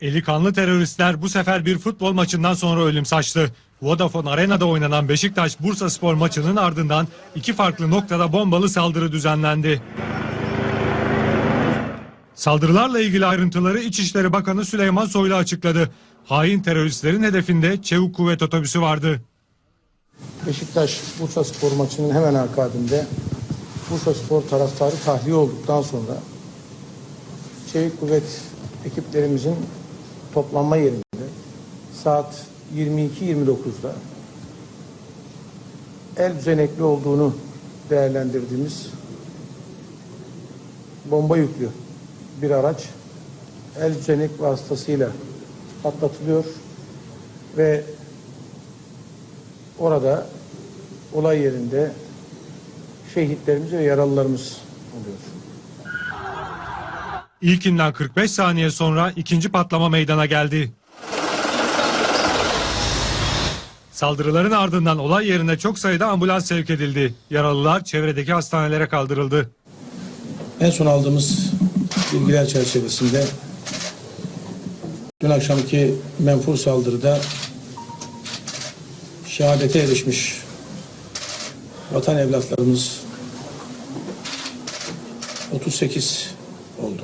Eli kanlı teröristler bu sefer bir futbol maçından sonra ölüm saçtı. Vodafone Arena'da oynanan Beşiktaş Bursa Spor maçının ardından iki farklı noktada bombalı saldırı düzenlendi. Saldırılarla ilgili ayrıntıları İçişleri Bakanı Süleyman Soylu açıkladı. Hain teröristlerin hedefinde Çevik Kuvvet otobüsü vardı. Beşiktaş Bursa Spor maçının hemen akabinde Bursa Spor taraftarı tahliye olduktan sonra Çevik Kuvvet ekiplerimizin toplanma yerinde saat 22.29'da el düzenekli olduğunu değerlendirdiğimiz bomba yüklü bir araç el düzenek vasıtasıyla patlatılıyor ve Orada olay yerinde şehitlerimiz ve yaralılarımız oluyor. İlkinden 45 saniye sonra ikinci patlama meydana geldi. Saldırıların ardından olay yerine çok sayıda ambulans sevk edildi. Yaralılar çevredeki hastanelere kaldırıldı. En son aldığımız bilgiler çerçevesinde dün akşamki menfur saldırıda şehadete erişmiş vatan evlatlarımız 38 oldu.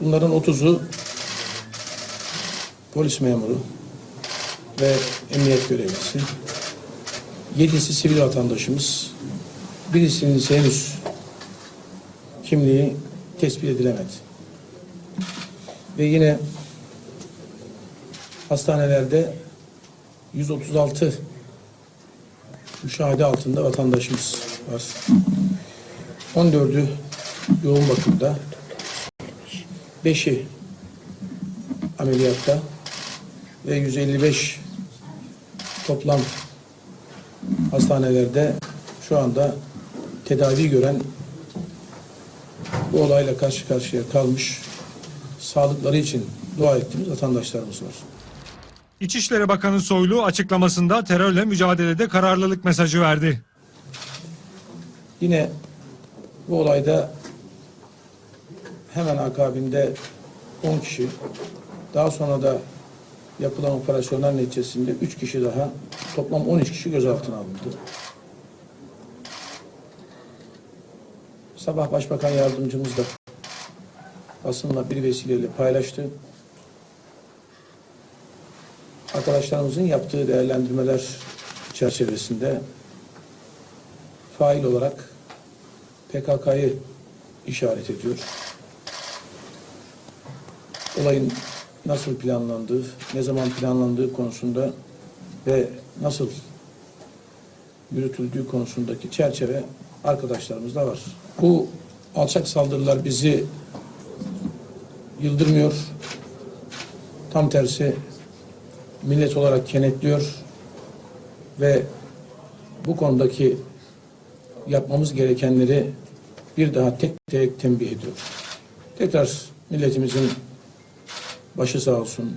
Bunların 30'u polis memuru ve emniyet görevlisi. Yedisi sivil vatandaşımız, birisinin henüz kimliği tespit edilemedi. Ve yine hastanelerde 136 müşahede altında vatandaşımız var. 14'ü yoğun bakımda, 5'i ameliyatta ve 155 toplam hastanelerde şu anda tedavi gören bu olayla karşı karşıya kalmış sağlıkları için dua ettiğimiz vatandaşlarımız var. İçişleri Bakanı Soylu açıklamasında terörle mücadelede kararlılık mesajı verdi. Yine bu olayda hemen akabinde 10 kişi daha sonra da yapılan operasyonlar neticesinde 3 kişi daha toplam 13 kişi gözaltına alındı. Sabah Başbakan Yardımcımız da basınla bir vesileyle paylaştı. Arkadaşlarımızın yaptığı değerlendirmeler çerçevesinde fail olarak PKK'yı işaret ediyor. Olayın nasıl planlandığı, ne zaman planlandığı konusunda ve nasıl yürütüldüğü konusundaki çerçeve arkadaşlarımızda var. Bu alçak saldırılar bizi yıldırmıyor. Tam tersi millet olarak kenetliyor ve bu konudaki yapmamız gerekenleri bir daha tek tek tembih ediyor. Tekrar milletimizin başı sağ olsun,